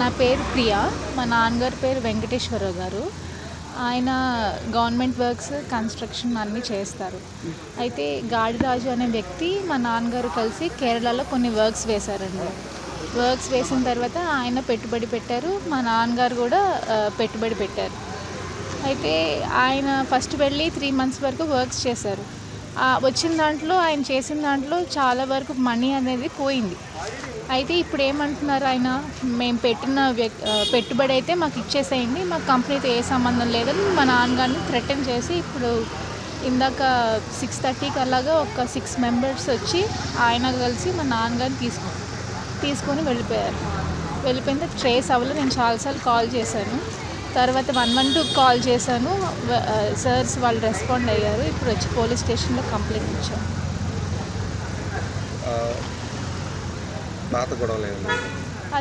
నా పేరు ప్రియా. మా నాన్నగారి పేరు వెంకటేశ్వరరావు గారు. ఆయన గవర్నమెంట్ వర్క్స్ కన్స్ట్రక్షన్ అన్నీ చేస్తారు. అయితే గాడిరాజు అనే వ్యక్తి మా నాన్నగారు కలిసి కేరళలో కొన్ని వర్క్స్ వేశారండి. వర్క్స్ వేసిన తర్వాత ఆయన పెట్టుబడి పెట్టారు. మా నాన్నగారు కూడా పెట్టుబడి పెట్టారు. అయితే ఆయన ఫస్ట్ వెళ్ళి త్రీ మంత్స్ వరకు వర్క్స్ చేశారు. వచ్చిన దాంట్లో ఆయన చేసిన దాంట్లో చాలా వరకు మనీ అనేది పోయింది. అయితే ఇప్పుడు ఏమంటున్నారు ఆయన? మేము పెట్టిన పెట్టుబడి అయితే మాకు ఇచ్చేసేయండి మా కంపెనీతో ఏ సంబంధం లేదని మా నాన్నగారిని థ్రెటన్ చేసి ఇప్పుడు ఇందాక సిక్స్ థర్టీకి అలాగా ఒక సిక్స్ మెంబర్స్ వచ్చి ఆయన కలిసి మా నాన్నగారిని తీసుకు తీసుకొని వెళ్ళిపోయారు. వెళ్ళిపోయిన ట్రేస్ అవ్వలేదు. నేను చాలాసార్లు కాల్ చేశాను. తర్వాత వన్ వన్ టూ కాల్ చేశాను. సార్స్ వాళ్ళు రెస్పాండ్ అయ్యారు. ఇప్పుడు వచ్చి పోలీస్ స్టేషన్లో కంప్లైంట్ ఇచ్చాను ఆ, పాత గొడవలు